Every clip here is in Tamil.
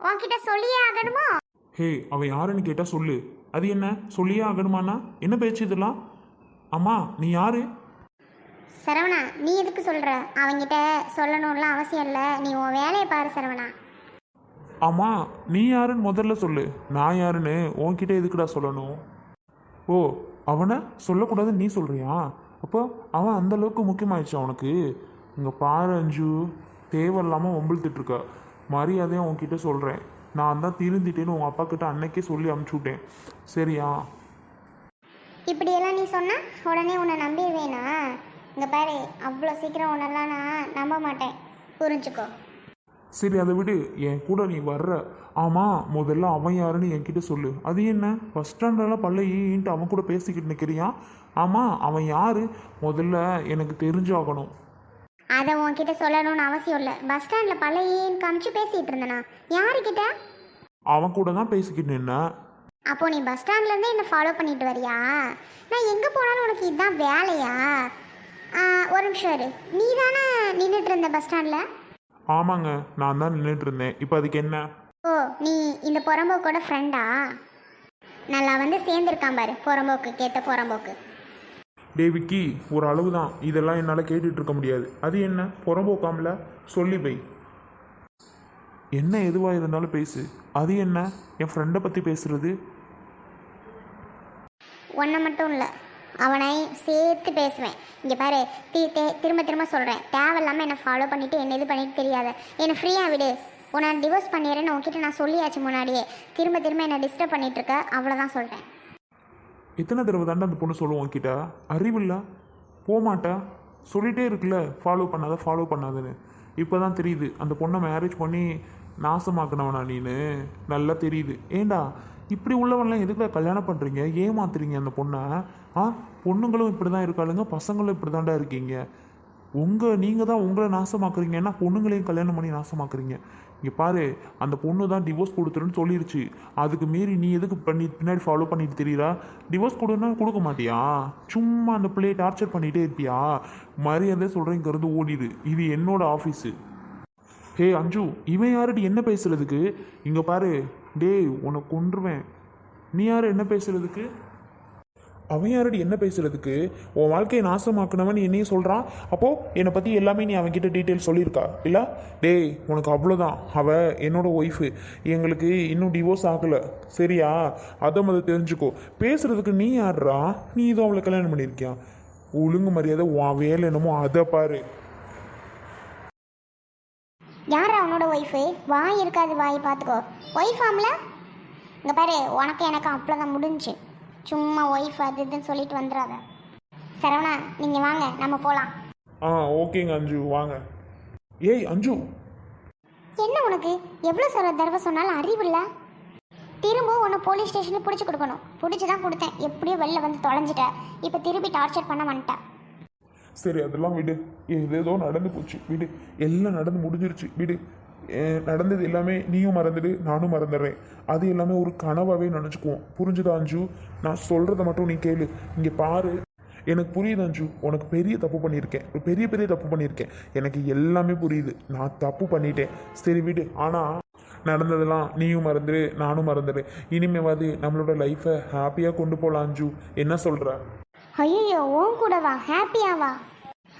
உன்கிட்ட சொல்லியே ஆகணுமோ? ஹே அவன் யாருன்னு கேட்டால் சொல்லு. அது என்ன? சொல்லியே ஆகணுமாண்ணா? என்ன பேச்சு இதெல்லாம்? அம்மா நீ யாரு? சரவணா நீ எதுக்கு சொல்ற? அவங்கிட்ட சொல்லணும்லாம் அவசியம் இல்லை. நீ உன் வேலையை பாரு சரவணா. அம்மா நீ யாருன்னு முதல்ல சொல்லு. நான் யாருன்னு உன்கிட்ட எதுக்குடா சொல்லணும்? ஓ அவனை சொல்லக்கூடாதுன்னு நீ சொல்றியா? அப்போ அவன் அந்த அளவுக்கு முக்கியமாயிடுச்சு அவனுக்கு இங்கே பாரு அஞ்சு. தேவையில்லாமல் வம்பிழுத்துட்டு இருக்க. மரியாதையாக உன்கிட்ட சொல்கிறேன் நான் தான் திருந்திட்டேன்னு உங்கள் அப்பா கிட்ட அன்னைக்கே சொல்லி அமுச்சு விட்டேன் சரியா? இப்படியெல்லாம் நீ சொன்னா உடனே உன்னை நம்பிடுவேனா? இங்கே பாரு அவ்வளோ சீக்கிரம் உன்னெல்லாம் நான் நம்ப மாட்டேன். புரிஞ்சுக்கோ. சரி அதை விடு. என் கூட நீ வர்ற. ஆமாம் முதல்ல அவன் யாருன்னு என்கிட்ட சொல்லு. அது என்ன? பஸ் ஸ்டாண்டெல்லாம் பல்ல ஈன்ட்டு அவன் கூட பேசிக்கிட்டு நிற்கிறியா ஆமாம் அவன் யாரு? முதல்ல எனக்கு தெரிஞ்சாகணும். அதை உன்கிட்ட சொல்லணும்னு அவசியம் இல்லை. பஸ் ஸ்டாண்டில் பழையன்னு காமிச்சு பேசிகிட்டு இருந்தேனா? யாருக்கிட்ட அவன் கூட தான் பேசிக்கிட்டு நின்னேன். அப்போ நீ பஸ் ஸ்டாண்ட்லேருந்தே என்னை ஃபாலோ பண்ணிட்டு வரியா? நான் எங்கே போனாலும் உனக்கு இதுதான் வேலையா? ஒரு நிமிஷம் இரு. நீ தானே நின்றுட்டு இருந்த பஸ் ஸ்டாண்டில் ஆமாங்க நான் தான் நின்றுட்டு இருந்தேன். இப்போ அதுக்கு என்ன? ஓ நீ இந்த புறம்போக்கோட ஃப்ரெண்டா நல்லா வந்து சேர்ந்துருக்கான் பாரு புறம்போக்கு கேட்ட புறம்போக்கு. டே விக்கி ஒரு அளவு தான் இதெல்லாம் என்னால் கேட்டுட்டு இருக்க முடியாது. அது என்ன? புறம்போக்காமல சொல்லி பை என்ன எதுவாக இருந்தாலும் பேசு. அது என்ன? என் ஃப்ரெண்டை பற்றி பேசுறது? ஒன்றை மட்டும் இல்லை. அவனை சேர்த்து பேசுவேன். இங்கே பாரு தி தே- திரும்ப திரும்ப சொல்கிறேன் தேவையில்லாமல் என்னை ஃபாலோ பண்ணிவிட்டு என்ன இது பண்ணிட்டு தெரியாத. என்னை ஃப்ரீயாக விடு. உன்னை டிவோர்ஸ் பண்ணிடுறேன்னு உன்கிட்ட நான் சொல்லியாச்சு முன்னாடியே. திரும்ப திரும்ப என்னை டிஸ்டர்ப் பண்ணிட்டு அவ்வளோதான் சொல்கிறேன் எத்தனை தடவை தாண்டா அந்த பொண்ணு சொல்லுவோம் கிட்ட அறிவில்லா போமாட்டா. சொல்லிகிட்டே இருக்குல்ல. ஃபாலோ பண்ணாத ஃபாலோ பண்ணாதுன்னு. இப்போ தான் தெரியுது. அந்த பொண்ணை மேரேஜ் பண்ணி நாசமாக்கினவனா நீனு? நல்லா தெரியுது. ஏண்டா? இப்படி உள்ளவன்லாம் எதுக்குடா கல்யாணம் பண்ணுறீங்க ஏமாத்துறீங்க அந்த பொண்ணை? ஆ? பொண்ணுங்களும் இப்படி தான் இருக்காளுங்க. பசங்களும் இப்படி தாண்டா இருக்கீங்க. உங்கள் நீங்கள் தான் உங்களை நாசமாக்குறீங்கன்னா பொண்ணுங்களையும் கல்யாணம் பண்ணி நாசமாக்குறீங்க. இங்கே பாரு அந்த பொண்ணு தான் டிவோர்ஸ் கொடுத்துருன்னு சொல்லிருச்சு. அதுக்கு மீறி நீ எதுக்கு பண்ணி பின்னாடி ஃபாலோ பண்ணிட்டு தெரியுதா டிவோர்ஸ் கொடுன்னா கொடுக்க மாட்டியா? சும்மா அந்த பிள்ளையை டார்ச்சர் பண்ணிகிட்டே இருப்பியா? மரியாதை சொல்கிறேன் இங்கேருந்து ஓடிடு இது என்னோட ஆஃபீஸு ஹே அஞ்சு இவன் யாருடி என்ன பேசுறதுக்கு? இங்கே பாரு டேய் உன்னை கொன்றுவேன். நீ யார் என்ன பேசுறதுக்கு? அவன் யாரடி என்ன பேசுறதுக்கு? உன் வாழ்க்கையை நாசமாக்குனவன் என்னையும் சொல்கிறான் அப்போது என்னை பற்றி எல்லாமே நீ அவன்கிட்ட டீட்டெயில் சொல்லியிருக்கா? இல்லை? டேய் உனக்கு அவ்வளோதான் அவள் என்னோட ஒய்ஃபு எங்களுக்கு இன்னும் டிவோர்ஸ் ஆகலை. சரியா? அதை மதம் தெரிஞ்சுக்கோ. பேசுகிறதுக்கு நீ யாருடா நீ இதோ அவளை கல்யாணம் பண்ணியிருக்கியா? ஒழுங்கு மரியாதை உன் வேலை என்னமோ அதை பாரு. யார் அவனோட ஒய்ஃபு வாய் இருக்காது வாய் பார்த்துக்கோ. ஒய்ஃபாம்ல இங்கே பாரு உனக்கு எனக்கு அவ்வளோதான் முடிஞ்சு. சும்மா ஒய்ஃப் அது இதுன்னு சொல்லிட்டு வந்துடாத சரவணா நீங்கள் வாங்க நம்ம போகலாம் ஆ ஓகேங்க அஞ்சு வாங்க. ஏய் அஞ்சு. என்ன உனக்கு? எவ்வளோ சொல்ல தடவை சொன்னாலும் அறிவில்ல திரும்ப உன்னை போலீஸ் ஸ்டேஷனில் பிடிச்சி கொடுக்கணும். பிடிச்சி தான் கொடுத்தேன். எப்படியோ வெளில வந்து தொலைஞ்சிட்ட. இப்போ திருப்பி டார்ச்சர் பண்ண வந்துட்டேன் சரி அதெல்லாம் விடு. ஏதேதோ நடந்து போச்சு. விடு. எல்லாம் நடந்து முடிஞ்சிருச்சு. விடு. நடந்தது எல்லாமே நீயும் மறந்துடு நானும் மறந்துடுறேன். அது எல்லாமே ஒரு கனவாகவே நினச்சிக்குவோம். புரிஞ்சுதா அஞ்சு? நான் சொல்கிறத மட்டும் நீ கேளு. இங்கே பாரு. எனக்கு புரியுது அஞ்சு. உனக்கு பெரிய தப்பு பண்ணியிருக்கேன். ஒரு பெரிய பெரிய தப்பு பண்ணியிருக்கேன். எனக்கு எல்லாமே புரியுது. நான் தப்பு பண்ணிட்டேன். சரி விடு. ஆனால் நடந்ததெல்லாம் நீயும் மறந்துடு நானும் மறந்துடு. இனிமேவாது நம்மளோட லைஃப்பை ஹாப்பியாக கொண்டு போகலாம் அஞ்சு. என்ன சொல்கிற ஐயோ உன் கூட வா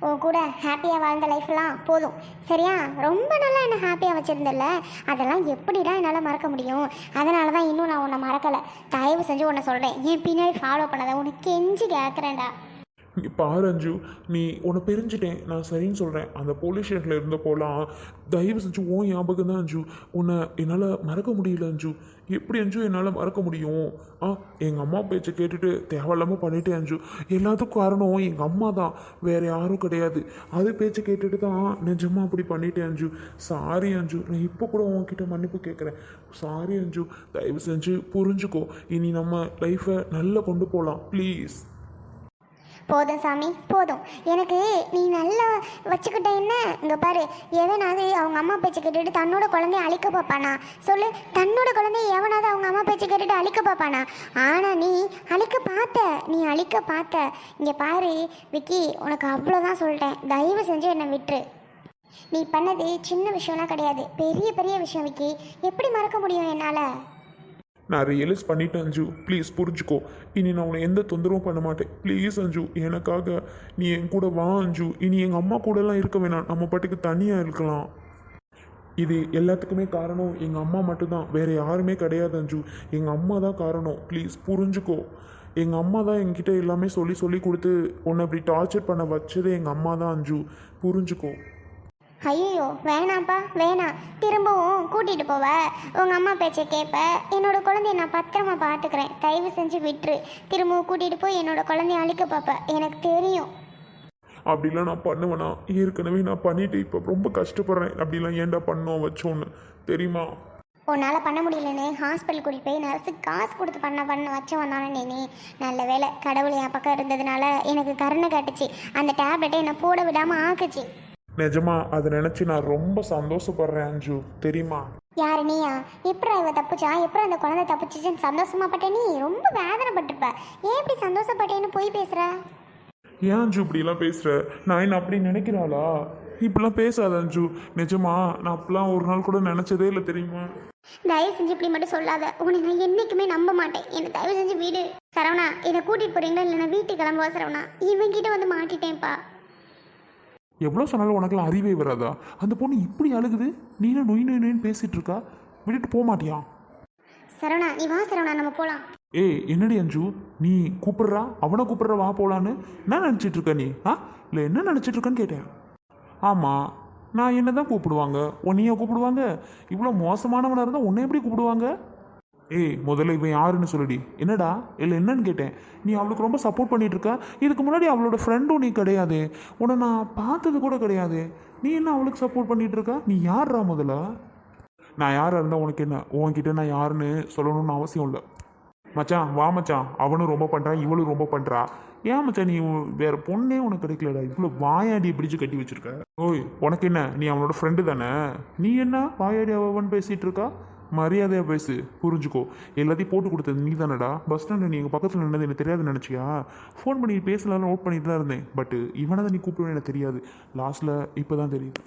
உன் கூட ஹாப்பியாக வாழ்ந்த லைஃப்லாம் போதும். சரியா? ரொம்ப நல்லா என்ன ஹாப்பியாக வச்சுருந்தில்ல? அதெல்லாம் எப்படிடா என்னால் மறக்க முடியும்? அதனால தான் இன்னும் நான் உன்னை மறக்கலை. தயவு செஞ்சு உன்னை சொல்கிறேன் என் பின்னாடி ஃபாலோ பண்ணாத. உனக்கு கெஞ்சி கேட்குறேன்டா பாரு அஞ்சு. நீ உன்னை பிரிஞ்சிட்டேன். நான் சரின்னு சொல்கிறேன் அந்த போலீஸ் ஸ்டேஷனில் இருந்தப்போலாம் தயவு செஞ்சு உன் ஞாபகம் தான் அஞ்சு. உன்னை என்னால் மறக்க முடியல அஞ்சு. எப்படி அஞ்சு என்னால் மறக்க முடியும்? ஆ எங்கள் அம்மா பேச்சை கேட்டுட்டு தேவையில்லாமல் பண்ணிட்டேன் அஞ்சு. எல்லாத்துக்கும் காரணம் எங்கள் அம்மா தான். வேறு யாரும் கிடையாது. அது பேச்சை கேட்டுட்டு தான் நிஜமாக அப்படி பண்ணிட்டேன் அஞ்சு. சாரி அஞ்சு. நான் இப்போ கூட உன்கிட்ட மன்னிப்பு கேட்குறேன் சாரி அஞ்சு. தயவு செஞ்சு புரிஞ்சுக்கோ. இனி நம்ம லைஃப்பை நல்லா கொண்டு போகலாம் ப்ளீஸ் போதும் சாமி போதும். எனக்கு நீ நல்லா வச்சுக்கிட்ட என்ன? இங்கே பாரு எவனாவது அவங்க அம்மா பேச்சு கேட்டுட்டு தன்னோட குழந்தைய அழிக்க பார்ப்பானா சொல்லு தன்னோட குழந்தைய எவனாவது அவங்க அம்மா பேச்சு கேட்டுட்டு அழிக்க பார்ப்பானா ஆனால் நீ அழிக்க பார்த்த நீ அழிக்க பார்த்த. இங்கே பாரு விக்கி உனக்கு அவ்வளோதான் சொல்லிட்டேன். தயவு செஞ்சு என்னை விட்டுரு. நீ பண்ணது சின்ன விஷயம்லாம் கிடையாது. பெரிய பெரிய விஷயம் விக்கி. எப்படி மறக்க முடியும் என்னால்? நான் ரியலைஸ் பண்ணிட்டேன் அஞ்சு. ப்ளீஸ் புரிஞ்சுக்கோ. இனி நான் உன்னை எந்த தொந்தரவும் பண்ண மாட்டேன். ப்ளீஸ் அஞ்சு. எனக்காக நீ என் கூட வா அஞ்சு. இனி எங்கள் அம்மா கூடலாம் இருக்க வேணாம். நம்ம பாட்டுக்கு தனியாக இருக்கலாம். இது எல்லாத்துக்குமே காரணம் எங்கள் அம்மா மட்டும்தான். வேறு யாருமே கிடையாது அஞ்சு. எங்கள் அம்மா தான் காரணம். ப்ளீஸ் புரிஞ்சுக்கோ. எங்கள் அம்மா தான் எங்கிட்ட எல்லாமே சொல்லி சொல்லி கொடுத்து உன்னை இப்படி டார்ச்சர் பண்ண வச்சது எங்கள் அம்மா தான் அஞ்சு. புரிஞ்சுக்கோ. ஐயோ வேணாம்ப்பா வேணாம் திரும்பவும் கூட்டிகிட்டு போவ. உங்கள் அம்மா பேச்சை கேட்ப என்னோட குழந்தைய நான் பத்திரமா பார்த்துக்கிறேன் தயவு செஞ்சு விட்டுரு. திரும்பவும் கூட்டிகிட்டு போய் என்னோட குழந்தைய அழிக்க பார்ப்ப எனக்கு தெரியும். அப்படிலாம் நான் பண்ணுவேனா? ஏற்கனவே நான் பண்ணிட்டு இப்போ ரொம்ப கஷ்டப்படுறேன். அப்படிலாம் ஏன்டா பண்ணோம் வச்சோன்னு. தெரியுமா? உன்னால் பண்ண முடியலன்னு ஹாஸ்பிட்டல் கூட்டிகிட்டு போய் நர்ஸுக்கு காசு கொடுத்து பண்ண பண்ண வச்சவன் தானே நீ. நல்ல வேலை கடவுள் என் பக்கம் இருந்ததுனால எனக்கு கருணை காட்டுச்சு. அந்த டேப்லெட்டை என்னை போட விடாமல் ஆக்குச்சு. நிஜமா அதை நினச்சி நான் ரொம்ப சந்தோஷப்படுறேன் அஞ்சு. தெரியுமா? யாரு நீயா? எப்படி இவ தப்புச்சா? எப்படி அந்த குழந்தை தப்புச்சுன்னு சந்தோஷமாப்பட்ட நீ? ரொம்ப வேதனைப்பட்டிருப்ப. ஏன் இப்படி சந்தோஷப்பட்டேன்னு போய் பேசுற? ஏன் அஞ்சு இப்படிலாம் பேசுகிற நான் என்ன அப்படி நினைக்கிறாளா? இப்படிலாம் பேசாத அஞ்சு. நிஜமா நான் அப்பெல்லாம் ஒரு நாள் கூட நினச்சதே இல்லை தெரியுமா? தயவு செஞ்சு இப்படி மட்டும் சொல்லாத. உன்னை நான் என்னைக்குமே நம்ப மாட்டேன். என்னை தயவு செஞ்சு வீடு. சரவணா என்னை கூட்டிட்டு போறீங்களா இல்லை நான் வீட்டுக்கு கிளம்புவா சரவணா? இவன் கிட்ட வந்து மாட்டிட்டேன்ப்பா. எவ்வளோ சொன்னாலும் உனக்குலாம் அறிவே வராதா? அந்த பொண்ணு இப்படி அழுகுது? நீனும் நொய் நொய் நொயின்னு பேசிட்டு இருக்கா விட்டுட்டு போக மாட்டியா? சரவணா நீ வா சரவணா நம்ம போலாம். ஏய் என்னடி அஞ்சு? நீ கூப்பிடுறா? அவனை கூப்பிடுற வா போலான்னு? என்ன நினச்சிட்டு இருக்க நீ? ஆ? இல்லை என்ன நினச்சிட்டு இருக்கன்னு கேட்டேன். ஆமாம் நான் என்ன தான் கூப்பிடுவாங்க? உன்னைய கூப்பிடுவாங்க? இவ்வளோ மோசமானவனாக இருந்தால் உன்னை எப்படி கூப்பிடுவாங்க? ஏய் முதல்ல இவன் யாருன்னு சொல்லிடி. என்னடா? இல்லை என்னன்னு கேட்டேன். நீ அவளுக்கு ரொம்ப சப்போர்ட் பண்ணிட்டு இருக்க இதுக்கு முன்னாடி அவளோட ஃப்ரெண்டும் நீ கிடையாது. உன்னை நான் பார்த்தது கூட கிடையாது. நீ என்ன அவளுக்கு சப்போர்ட் பண்ணிட்டு இருக்க நீ யார்ரா முதல்ல? நான் யாராக இருந்தால் உனக்கு என்ன? உன்கிட்ட நான் யாருன்னு சொல்லணும்னு அவசியம் இல்லை. மச்சான் வா மச்சான். அவனும் ரொம்ப பண்ணுறான் இவளும் ரொம்ப பண்ணுறா ஏன் மச்சான் நீ உ- வேற பொண்ணே உனக்கு கிடைக்கலடா. இவ்வளோ வாயாடி பிடிச்சு கட்டி வச்சிருக்க. ஓய் உனக்கு என்ன? நீ அவனோட ஃப்ரெண்டு தானே? நீ என்ன வாயாடி அவன் பேசிகிட்டு இருக்கா மரியாதையாக பேசு புரிஞ்சுக்கோ. எல்லாத்தையும் போட்டு கொடுத்தது நீ தானடா பஸ் ஸ்டாண்டில் நீ எங்கள் பக்கத்தில் நின்னது எனக்கு தெரியாது நினச்சியா? ஃபோன் பண்ணி பேசலாம் நோட் பண்ணிட்டு தான் இருந்தேன். பட்டு இவனை தான் நீ கூப்பிடுவேன் எனக்கு தெரியாது. லாஸ்ட்டில் இப்போ தான் தெரியுது.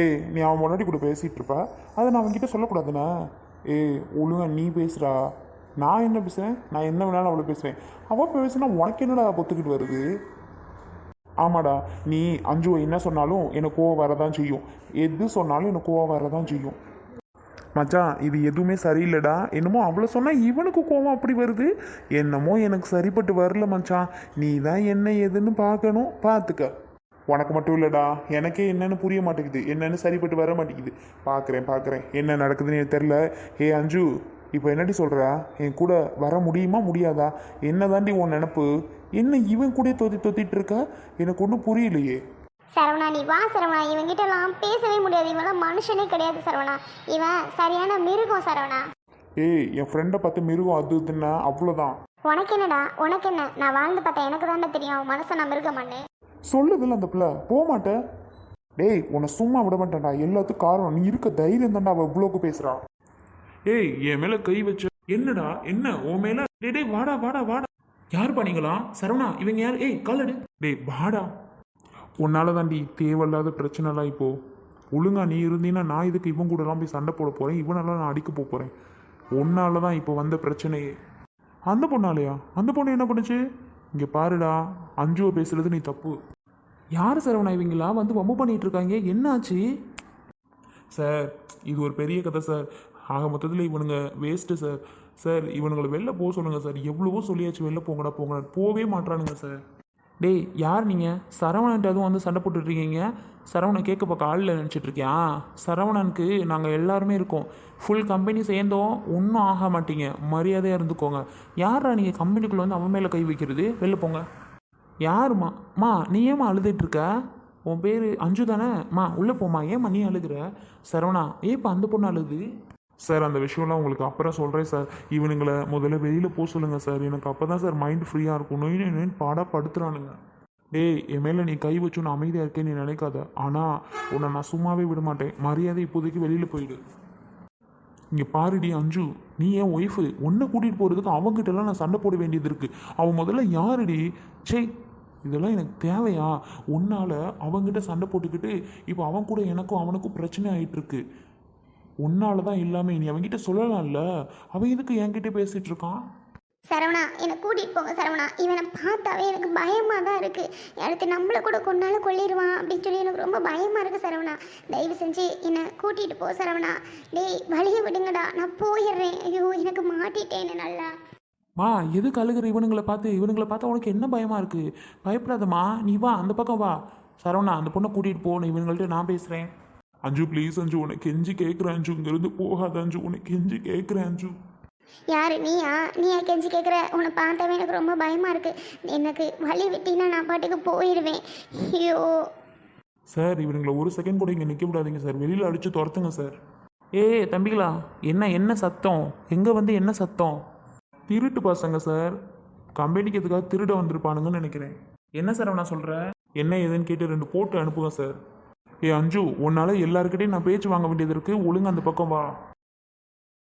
ஏய் நீ அவன் முன்னாடி கூட பேசிகிட்டு இருப்ப. அதை நான் அவன்கிட்ட சொல்லக்கூடாதுண்ணே. ஏய் ஒழுங்கா நீ பேசுகிறா நான் என்ன பேசுகிறேன் நான் என்ன வேணாலும் அவளை பேசுகிறேன் அவள் பேசுனா உனக்கு என்னடா பொத்துக்கிட்டு வருது? ஆமாடா. நீ அஞ்சு என்ன சொன்னாலும் எனக்கு கோவம் வரதான் செய்யும். எது சொன்னாலும் எனக்கு கோவம் வரதான் செய்யும். மச்சான் இது எதுவுமே சரியில்லைடா. என்னமோ அவ்வளோ சொன்னால் இவனுக்கு கோவம் அப்படி வருது. என்னமோ எனக்கு சரிப்பட்டு வரல மச்சான். நீ தான் என்ன ஏதுன்னு பார்க்கணும். பார்த்துக்க. உனக்கு மட்டும் இல்லைடா. எனக்கே என்னன்னு புரிய மாட்டேங்குது. என்னன்னு சரிப்பட்டு வர மாட்டேங்குது. பார்க்குறேன் பார்க்குறேன். என்ன நடக்குதுன்னு தெரில ஏ அஞ்சு இப்போ என்னடி சொல்கிறா என் கூட வர முடியுமா முடியாதா? என்ன தாண்டி உன் நினப்பு? என்ன இவன் கூட தொத்தி தொத்திட்டு இருக்க? எனக்கு ஒன்றும் புரியலையே. சரவணா நீ வா சரவணா. இவன்கிட்டலாம் பேசவே முடியாது. இவன்லாம் மனுஷனே கிடையாது சரவணா. இவன் சரியான மிருகம் சரவணா. ஏய் என் ஃப்ரெண்டை பார்த்து மிருகம் அது இதுன்னா அவ்வளோதான் உனக்கு என்னடா? உனக்கு என்ன? நான் வாழ்ந்து பார்த்தேன் எனக்கு தானே தெரியும். மனசை நான் மிருகமான்னு சொல்லுதில்ல அந்த பிள்ளை. போக மாட்டேன். டேய் உன்னை சும்மா விட மாட்டேன்டா. எல்லாத்துக்கும் காரணம் நீ இருக்க தைரியம் தான்டா அவள் இவ்வளோக்கு பேசுறா. ஏய் என் மேல கை வச்ச என்னடா என்ன? உன் மேல? டேய் டேய் வாடா வாடா வாடா. யார் பண்ணீங்களா சரவணா இவங்க யார்? ஏய் காலடு டேய் வாடா. உன்னால தாண்டி தேவையில்லாத பிரச்சனைலாம் இப்போது ஒழுங்கா நீ இருந்தீன்னா நான் இதுக்கு இவன் கூடலாம் போய் சண்டை போட போகிறேன் இவனெல்லாம் நான் அடிக்க போக போகிறேன் உன்னால தான் இப்போ வந்த பிரச்சனையே. அந்த பொண்ணாலையா? அந்த பொண்ணு என்ன பண்ணுச்சு? இங்கே பாருடா அஞ்சுவை பேசுறது நீ தப்பு. யார் சரவணா இவங்களா? வந்து வம்பு பண்ணிட்டு இருக்காங்க. என்னாச்சு? சார் இது ஒரு பெரிய கதை சார். ஆக மொத்தத்தில் இவனுங்க வேஸ்ட்டு சார். சார் இவனுங்களை வெளில போக சொல்லுங்கள் சார். எவ்வளவோ சொல்லியாச்சு. வெளில போங்கடா போங்கடா. போகவே மாட்றானுங்க சார். டேய் யார் நீங்கள் சரவணன்ட்டு அதுவும் வந்து சண்டை போட்டுட்ருக்கீங்க. சரவணன் கேட்க பார்க்க ஆளில் நினச்சிட்ருக்கியா சரவணனுக்கு நாங்கள் எல்லாருமே இருக்கோம். ஃபுல் கம்பெனி சேர்ந்தோம். ஒன்றும் ஆக மாட்டீங்க. மரியாதையாக இருந்துக்கோங்க. யாரா நீங்கள் கம்பெனிக்குள்ளே வந்து அவன் மேலே கை வைக்கிறது? வெளில போங்க. யாருமா மா நீ ஏம்மா அழுதுட்டுருக்க உன் பேர் அஞ்சு தானே மா உள்ளே போமா ஏம்மா நீ அழுகிற? சரவணா ஏப்பா அந்த பொண்ணு அழுது? சார் அந்த விஷயம்லாம் உங்களுக்கு அப்புறம் சொல்கிறேன் சார் இவனுங்களை முதல்ல வெளியில் போக சொல்லுங்கள் சார் எனக்கு அப்போ தான் சார் மைண்ட் ஃப்ரீயாக இருக்கும். நொய் நொய் பாடாக படுத்துறானுங்க. டேய் என் மேலே நீ கை வச்சு நான் அமைதியாக இருக்கேன்னு நீ நினைக்காத. ஆனால் உன்னை நான் சும்மாவே விட மாட்டேன். மரியாதை இப்போதைக்கு வெளியில் போயிடு. இங்கே பாருடி அஞ்சு. நீ என் ஒய்ஃபு ஒன்றை கூட்டிகிட்டு போகிறதுக்கு அவங்ககிட்டலாம் நான் சண்டை போட வேண்டியது இருக்குது அவன் முதல்ல யாருடி? சே இதெல்லாம் எனக்கு தேவையா? உன்னால் அவங்ககிட்ட சண்டை போட்டுக்கிட்டு இப்போ அவன் கூட எனக்கும் அவனுக்கும் பிரச்சனை ஆகிட்டுருக்கு உன்னால தான் இல்லாமல் நீ அவன்கிட்ட சொல்லலாம்ல. அவன் எதுக்கு என்கிட்ட பேசிட்டு இருக்கான்? சரவணா என்னை கூட்டிகிட்டு போங்க சரவணா. இவனை பார்த்தாவே எனக்கு பயமாக தான் இருக்குது அடுத்து நம்மளை கூட கொண்டாலும் கொள்ளிடுவான் அப்படின்னு சொல்லி எனக்கு ரொம்ப பயமாக இருக்குது சரவணா. தயவு செஞ்சு என்னை கூட்டிகிட்டு போ சரவணா. டேய் வழியை விடுங்கடா. நான் போயிடுறேன். ஐயோ எனக்கு மாட்டிட்டேன்னு நல்லா மா எதுக்கு அழுகிற இவனுங்களை பார்த்து? இவனுங்களை பார்த்தா உனக்கு என்ன பயமா இருக்கு? பயப்படாதம்மா. நீ வா அந்த பக்கம் வா. சரவணா அந்த பொண்ணை கூட்டிகிட்டு போ. நான் இவங்கள்ட்ட நான் பேசுகிறேன் அஞ்சு ப்ளீஸ் அஞ்சு உனக்கு கெஞ்சி கேட்குறேன் அஞ்சு. இங்கேருந்து போகாத அஞ்சு. உனக்கு கெஞ்சி கேட்குறேன் அஞ்சு. யார்? நீயா? நீயா கெஞ்சி கேட்குற உன்னை பார்த்தாவே எனக்கு ரொம்ப பயமாக இருக்குது எனக்கு வழி விட்டினா நான் பாட்டுக்கு போயிடுவேன் ஐயோ. சார் இவனுங்களை ஒரு செகண்ட் கூட இங்கே நிற்க விடாதீங்க சார். வெளியில் அடித்து துரத்துங்க சார். ஏய் தம்பிகளா என்ன என்ன சத்தம்? எங்கே வந்து என்ன சத்தம்? திருட்டு பசங்க சார். கம்பெனிக்கு எதுக்காக திருட வந்திருப்பானுங்கன்னு நினைக்கிறேன். என்ன சார் நான் சொல்கிறேன் என்ன ஏதுன்னு கேட்டு ரெண்டு போட்டு அனுப்புங்க சார். ஏ அஞ்சு உன்னால் எல்லாருக்கிட்டையும் நான் பேச்சு வாங்க வேண்டியது இருக்குது ஒழுங்கு அந்த பக்கம் வா.